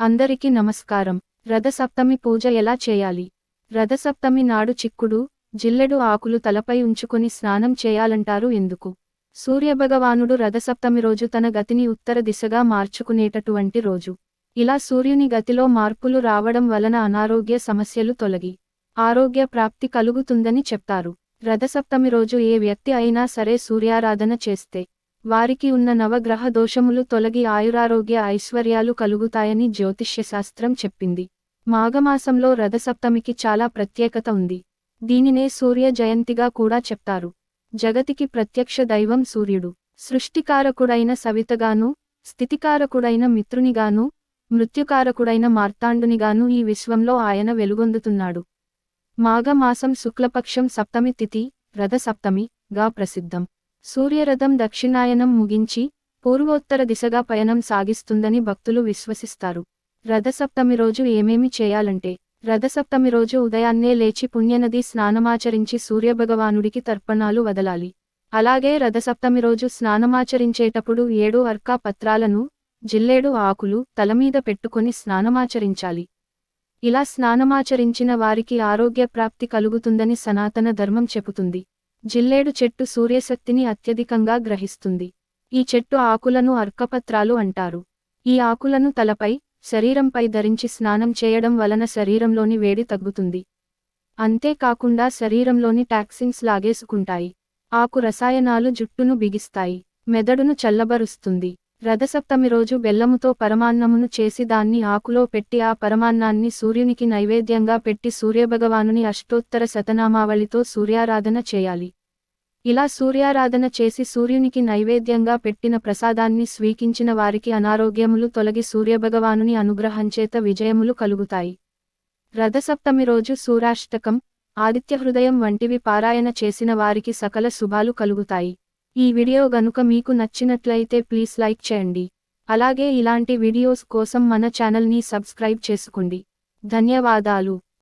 అందరికీ నమస్కారం. రథసప్తమి పూజ ఎలా చేయాలి? రథసప్తమి నాడు చిక్కుడు జిల్లెడు ఆకులు తలపై ఉంచుకొని స్నానం చేయాలంటారు ఎందుకు? సూర్యభగవానుడు రథసప్తమి రోజు తన గతిని ఉత్తర దిశగా మార్చుకునేటటువంటి రోజు. ఇలా సూర్యుని గతిలో మార్పులు రావడం వలన అనారోగ్య సమస్యలు తొలగి ఆరోగ్య ప్రాప్తి కలుగుతుందని చెప్తారు. రథసప్తమి రోజు ఏ వ్యక్తి అయినా సరే సూర్యారాధన చేస్తే వారికి ఉన్న నవగ్రహ దోషములు తొలగి ఆయురారోగ్య ఐశ్వర్యాలు కలుగుతాయని జ్యోతిష్యశాస్త్రం చెప్పింది. మాఘమాసంలో రథసప్తమికి చాలా ప్రత్యేకత ఉంది. దీనినే సూర్య జయంతిగా కూడా చెప్తారు. జగతికి ప్రత్యక్ష దైవం సూర్యుడు. సృష్టికారకుడైన సవితగాను స్థితికారకుడైన మిత్రునిగాను మృత్యుకారకుడైన మార్తాండునిగాను ఈ విశ్వంలో ఆయన వెలుగొందుతున్నాడు. మాఘమాసం శుక్లపక్షం సప్తమి తిథి రథసప్తమి గా ప్రసిద్ధం. సూర్యరథం దక్షిణాయనం ముగించి పూర్వోత్తర దిశగా పయనం సాగిస్తుందని భక్తులు విశ్వసిస్తారు. రథసప్తమి రోజు ఏమేమి చేయాలంటే రథసప్తమి రోజు ఉదయాన్నే లేచి పుణ్యనది స్నానమాచరించి సూర్యభగవానుడికి తర్పణాలు వదలాలి. అలాగే రథసప్తమి రోజు స్నానమాచరించేటప్పుడు ఏడు అర్కా పత్రాలను జిల్లేడు ఆకులు తలమీద పెట్టుకుని స్నానమాచరించాలి. ఇలా స్నానమాచరించిన వారికి ఆరోగ్య ప్రాప్తి కలుగుతుందని సనాతన ధర్మం చెబుతుంది. జిల్లేడు చెట్టు సూర్యశక్తిని అత్యధికంగా గ్రహిస్తుంది. ఈ చెట్టు ఆకులను అర్కపత్రాలు అంటారు. ఈ ఆకులను తలపై శరీరంపై ధరించి స్నానం చేయడం వలన శరీరంలోని వేడి తగ్గుతుంది. అంతేకాకుండా శరీరంలోని టాక్సిన్స్ లాగేసుకుంటాయి. ఆకు రసాయనాలు జుట్టును బిగిస్తాయి. మెదడును చల్లబరుస్తుంది. రథసప్తమి రోజు బెల్లముతో పరమాన్నమును చేసి దాన్ని ఆకులో పెట్టి ఆ పరమాన్నాన్ని సూర్యునికి నైవేద్యంగా పెట్టి సూర్యభగవానుని అష్టోత్తర శతనామావళితో సూర్యారాధన చేయాలి. ఇలా సూర్యారాధన చేసి సూర్యునికి నైవేద్యంగా పెట్టిన ప్రసాదాన్ని స్వీకించిన వారికి అనారోగ్యములు తొలగి సూర్యభగవానుని అనుగ్రహంచేత విజయములు కలుగుతాయి. రథసప్తమి రోజు సూరాష్టకం ఆదిత్య హృదయం వంటివి పారాయణ చేసిన వారికి సకల శుభాలు కలుగుతాయి. ఈ వీడియో గనుక మీకు నచ్చినట్లయితే ప్లీజ్ లైక్ చేయండి. అలాగే ఇలాంటి వీడియోస్ కోసం మన ఛానల్ని సబ్స్క్రైబ్ చేసుకోండి. ధన్యవాదాలు.